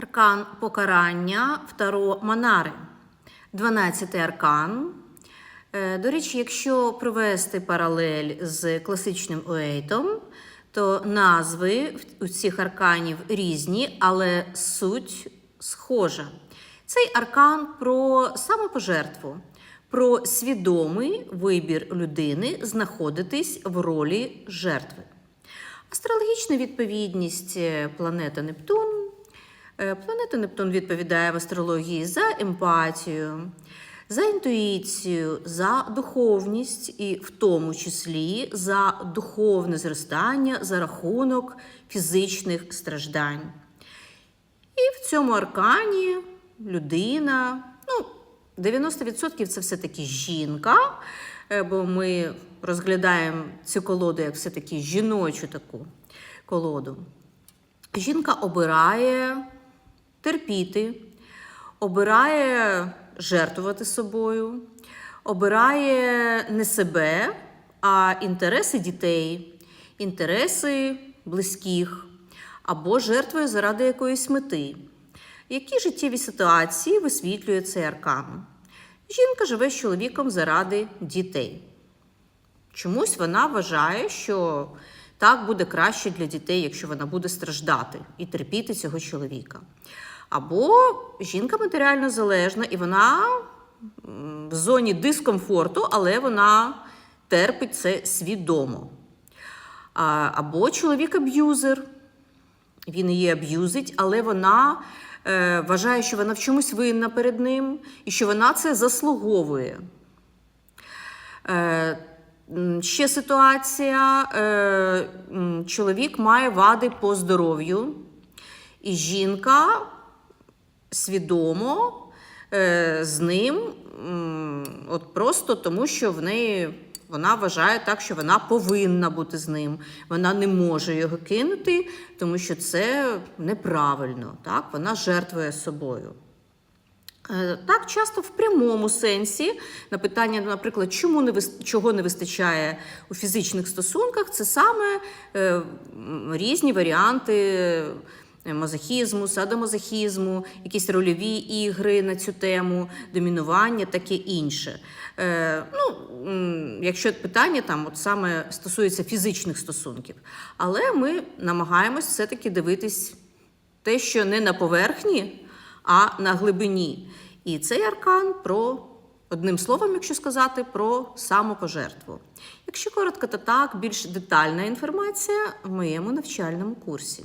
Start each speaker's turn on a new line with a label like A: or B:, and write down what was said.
A: Аркан покарання Второ Манари. 12 аркан. Е, До речі, якщо провести паралель з класичним Уейтом, то назви у цих арканів різні, але суть схожа. Цей аркан про самопожертву, про свідомий вибір людини знаходитись в ролі жертви. Астрологічна відповідність е, планета Нептун. Е, Планета Нептун відповідає в астрології за емпатію, за інтуїцію, за духовність і в тому числі за духовне зростання за рахунок фізичних страждань. І в цьому аркані людина, ну, 90% це все-таки жінка, е, бо ми розглядаємо цю колоду як все-таки жіночу таку колоду. Жінка обирає терпіти, обирає жертвувати собою, обирає не себе, а інтереси дітей, інтереси близьких або жертвує заради якоїсь мети. Які життєві ситуації висвітлює цей аркан? Жінка живе з чоловіком заради дітей. Чомусь вона вважає, що так буде краще для дітей, якщо вона буде страждати і терпіти цього чоловіка. Або жінка матеріально залежна, і вона в зоні дискомфорту, але вона терпить це свідомо. Або чоловік аб'юзер, він її аб'юзить, але вона е, вважає, що вона в чомусь винна перед ним і що вона це заслуговує. Е, ще ситуація: е, чоловік має вади по здоров'ю, і жінка свідомо е, з ним, от просто тому, що в неї. Вона вважає так, що вона повинна бути з ним. Вона не може його кинути, тому що це неправильно. Так? Вона жертвує собою. Е, Так, часто в прямому сенсі на питання, наприклад, чому не чого не вистачає у фізичних стосунках, це саме е, різні варіанти е, мазохізму, садомазохізму, якісь рольові ігри на цю тему, домінування, таке інше. Ну, якщо питання там от саме стосується фізичних стосунків, але ми намагаємось все-таки дивитись те, що не на поверхні, а на глибині. І цей аркан про, одним словом, якщо сказати, про самопожертву. Якщо коротко, то так, більш детальна інформація в моєму навчальному курсі.